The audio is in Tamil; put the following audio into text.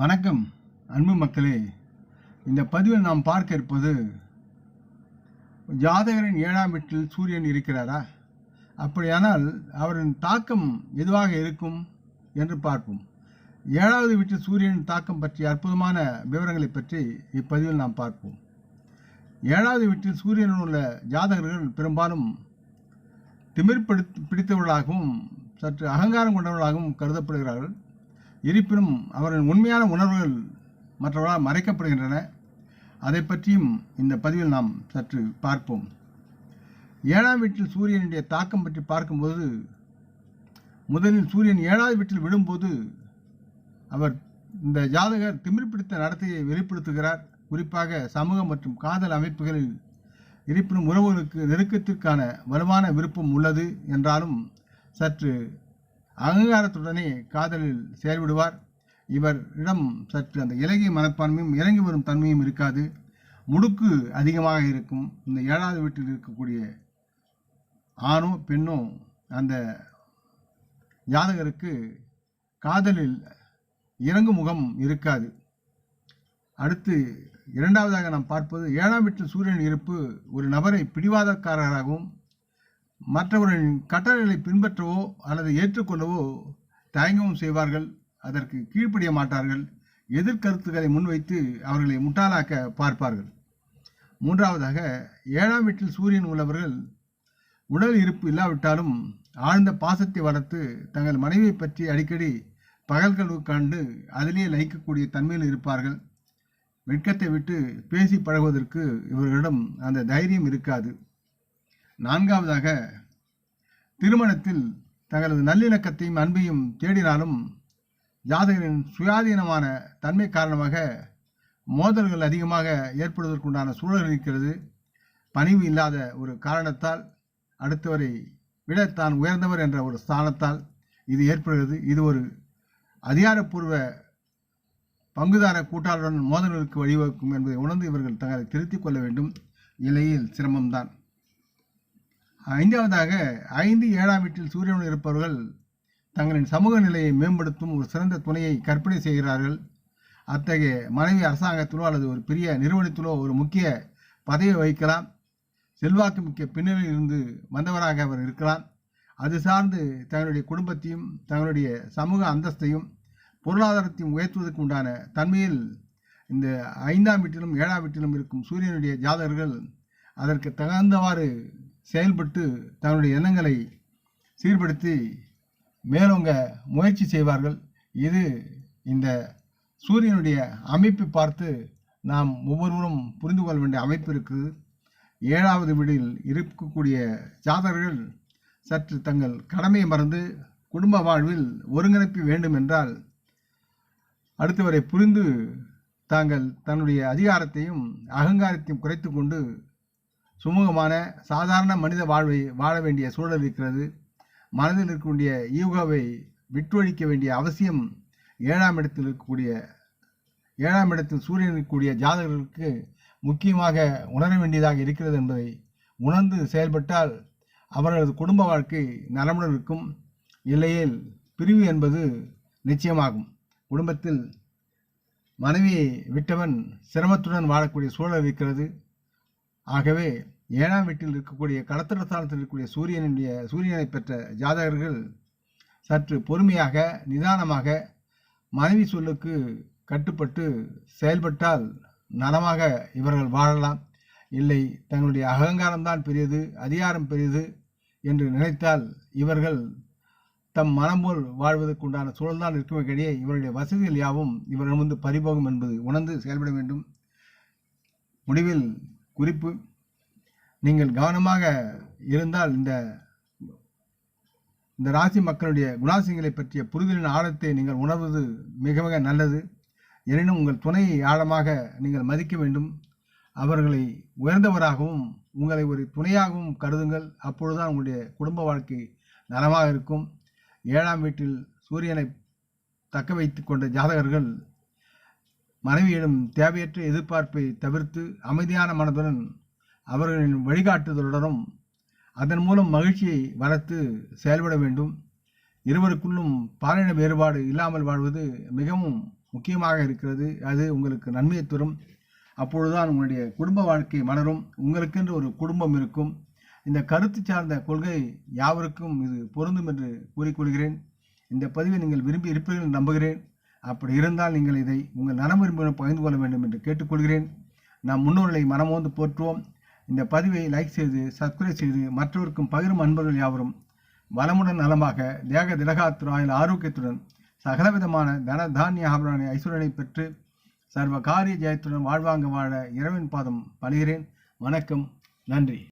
வணக்கம் அன்பு மக்களே. இந்த பதிவில் நாம் பார்க்க இருப்பது ஜாதகரின் ஏழாம் வீட்டில் சூரியன் இருக்கிறாரா? அப்படியானால் அவரின் தாக்கம் எதுவாக இருக்கும் என்று பார்ப்போம். ஏழாவது வீட்டில் சூரியனின் தாக்கம் பற்றிய அற்புதமான விவரங்களை பற்றி இப்பதிவில் நாம் பார்ப்போம். ஏழாவது வீட்டில் சூரியனில் உள்ள ஜாதகர்கள் பெரும்பாலும் திமிர் பிடித்தவர்களாகவும் சற்று அகங்காரம் கொண்டவர்களாகவும் கருதப்படுகிறார்கள். இருப்பினும் அவரின் உண்மையான உணர்வுகள் மற்றவர்களால் மறைக்கப்படுகின்றன. அதை பற்றியும் இந்த பதிவில் நாம் சற்று பார்ப்போம். ஏழாம் வீட்டில் சூரியனுடைய தாக்கம் பற்றி பார்க்கும்போது முதலில் சூரியன் ஏழாவது வீட்டில் விழும்போது அவர் இந்த ஜாதகர் திமிர் பிடித்த நடத்தையை வெளிப்படுத்துகிறார். குறிப்பாக சமூக மற்றும் காதல் அமைப்புகளில் இருப்பினும் உறவுகளுக்கு நெருக்கத்திற்கான வலுவான விருப்பம் உள்ளது என்றாலும் சற்று அகங்காரத்துடனே காதலில் செயல்படுவார். இவரிடம் சற்று அந்த இலகிய மனப்பான்மையும் இறங்கி வரும் தன்மையும் இருக்காது. முடுக்கு அதிகமாக இருக்கும். இந்த ஏழாவது வீட்டில் இருக்கக்கூடிய ஆணோ பெண்ணோ அந்த ஜாதகருக்கு காதலில் இறங்கு முகம் இருக்காது. அடுத்து இரண்டாவதாக நாம் பார்ப்பது ஏழாம் வீட்டில் சூரியன் இருப்பு ஒரு நபரை பிடிவாதக்காரராகவும் மற்றவர்களின் கட்டளைகளை பின்பற்றவோ அல்லது ஏற்றுக்கொள்ளவோ தயங்கவும் செய்வார்கள். அதற்கு கீழ்ப்படிய மாட்டார்கள். எதிர்கருத்துக்களை முன்வைத்து அவர்களை முட்டாளாக்க பார்ப்பார்கள். மூன்றாவதாக ஏழாம் வீட்டில் சூரியன் உள்ளவர்கள் உடல் இருப்பு இல்லாவிட்டாலும் ஆழ்ந்த பாசத்தை வளர்த்து தங்கள் மனைவியை பற்றி அடிக்கடி பகல்கனவு கண்டு அதிலேயே லயிக்கக்கூடிய தன்மையில் இருப்பார்கள். வெட்கத்தை விட்டு பேசி பழகுவதற்கு இவர்களிடம் அந்த தைரியம் இருக்காது. நான்காவதாக திருமணத்தில் தங்களது நல்லிணக்கத்தையும் அன்பையும் தேடினாலும் ஜாதகரின் சுயாதீனமான தன்மை காரணமாக மோதல்கள் அதிகமாக ஏற்படுவதற்குண்டான சூழல் இருக்கிறது. பணிவு இல்லாத ஒரு காரணத்தால் அடுத்தவரை விட தான் உயர்ந்தவர் என்ற ஒரு ஸ்தானத்தால் இது ஏற்படுகிறது. இது ஒரு அதிகாரப்பூர்வ பங்குதார கூட்டாளருடன் மோதல்களுக்கு வழிவகுக்கும் என்பதை உணர்ந்து இவர்கள் தங்களை திருத்திக் கொள்ள வேண்டும். இலையில் சிரமம்தான். ஐந்தாவதாக ஐந்து ஏழாம் வீட்டில் சூரியனுடன் இருப்பவர்கள் தங்களின் சமூக நிலையை மேம்படுத்தும் ஒரு சிறந்த துணையை கற்பனை செய்கிறார்கள். அத்தகைய மனைவி அரசாங்கத்திலோ அல்லது ஒரு பெரிய நிறுவனத்திலோ ஒரு முக்கிய பதவியை வகிக்கலாம். செல்வாக்கு மிக்க பின்னணியில் இருந்து வந்தவராக அவர் இருக்கலாம். அது சார்ந்து தங்களுடைய குடும்பத்தையும் தங்களுடைய சமூக அந்தஸ்தையும் பொருளாதாரத்தையும் உயர்த்துவதற்கு உண்டான தன்மையில் இந்த ஐந்தாம் வீட்டிலும் ஏழாம் வீட்டிலும் இருக்கும் சூரியனுடைய ஜாதகர்கள் அதற்கு தகுந்தவாறு செயல்பட்டு தங்களுடைய எண்ணங்களை சீர்படுத்தி மேலோங்க முயற்சி செய்வார்கள். இது இந்த சூரியனுடைய அமைப்பை பார்த்து நாம் ஒவ்வொருவரும் புரிந்து கொள்ள வேண்டிய அமைப்பு இருக்குது. ஏழாவது வீடில் இருக்கக்கூடிய ஜாதகர்கள் சற்று தங்கள் கடமையை மறந்து குடும்ப வாழ்வில் ஒருங்கிணைப்பு வேண்டும் என்றால் அடுத்தவரை புரிந்து தாங்கள் தன்னுடைய அதிகாரத்தையும் அகங்காரத்தையும் குறைத்து கொண்டு சுமூகமான சாதாரண மனித வாழ்வை வாழ வேண்டிய சூழல் இருக்கிறது. மனதில் இருக்கக்கூடிய ஈகோவை விட்டுவழிக்க வேண்டிய அவசியம் ஏழாம் இடத்தில் இருக்கக்கூடிய ஏழாம் இடத்தில் சூரியன் இருக்கக்கூடிய ஜாதகர்களுக்கு முக்கியமாக உணர வேண்டியதாக இருக்கிறது என்பதை உணர்ந்து செயல்பட்டால் அவர்களது குடும்ப வாழ்க்கை நலமுடன் இருக்கும். இல்லையேல் பிரிவு என்பது நிச்சயமாகும். குடும்பத்தில் மனைவியை விட்டவன் சிரமத்துடன் வாழக்கூடிய சூழல் இருக்கிறது. ஆகவே ஏழாம் வீட்டில் இருக்கக்கூடிய கடத்திர ஸ்தானத்தில் இருக்கக்கூடிய சூரியனுடைய சூரியனை பெற்ற ஜாதகர்கள் சற்று பொறுமையாக நிதானமாக மனைவி சொல்லுக்கு கட்டுப்பட்டு செயல்பட்டால் நலமாக இவர்கள் வாழலாம். இல்லை தங்களுடைய அகங்காரம்தான் பெரியது அதிகாரம் பெரியது என்று நினைத்தால் இவர்கள் தம் மனம் போல் வாழ்வதற்குண்டான சூழல்தான் இருக்குமே இவருடைய வசதிகள் யாவும் இவர்கள் வந்து பறிபோகும் என்பது உணர்ந்து செயல்பட வேண்டும். முடிவில் குறிப்பு. நீங்கள் கவனமாக இருந்தால் இந்த இந்த ராசி மக்களுடைய குணாசிங்களை பற்றிய புரிதலின் ஆழத்தை நீங்கள் உணர்வது மிக மிக நல்லது. எனினும் உங்கள் துணையை ஆழமாக நீங்கள் மதிக்க வேண்டும். அவர்களை உயர்ந்தவராகவும் உங்களை ஒரு துணையாகவும் கருதுங்கள். அப்பொழுதுதான் உங்களுடைய குடும்ப வாழ்க்கை நலமாக இருக்கும். ஏழாம் வீட்டில் சூரியனை தக்க வைத்து கொண்ட ஜாதகர்கள் மனைவியிடம் தேவையற்ற எதிர்பார்ப்பை தவிர்த்து அமைதியான மனதுடன் அவர்களின் வழிகாட்டுதலுடனும் அதன் மூலம் மகிழ்ச்சியை வளர்த்து செயல்பட வேண்டும். இருவருக்குள்ளும் பாலின வேறுபாடு இல்லாமல் வாழ்வது மிகவும் முக்கியமாக இருக்கிறது. அது உங்களுக்கு நன்மையை தரும். அப்பொழுதுதான் உங்களுடைய குடும்ப வாழ்க்கை மலரும். உங்களுக்கென்று ஒரு குடும்பம் இருக்கும். இந்த கருத்து சார்ந்த கொள்கை யாவருக்கும் இது பொருந்தும் என்று கூறிக்கொள்கிறேன். இந்த பதிவை நீங்கள் விரும்பி இருப்பீர்கள் நம்புகிறேன். அப்படி இருந்தால் நீங்கள் இதை உங்கள் நலம் பகிர்ந்து கொள்ள வேண்டும் என்று கேட்டுக்கொள்கிறேன். நாம் முன்னோர்களை மனமோந்து போற்றுவோம். இந்த பதிவை லைக் செய்து சப்ஸ்கிரைப் செய்து மற்றவருக்கும் பகிரும் அன்பர்கள் யாவரும் வளமுடன் நலமாக தேக திலகாத்துராயில் ஆரோக்கியத்துடன் சகலவிதமான தன தானிய ஆபரண ஐஸ்வரனை பெற்று சர்வ காரிய ஜெயத்துடன் வாழ்வாங்க வாழ இரவின் பாதம் பணிகிறேன். வணக்கம். நன்றி.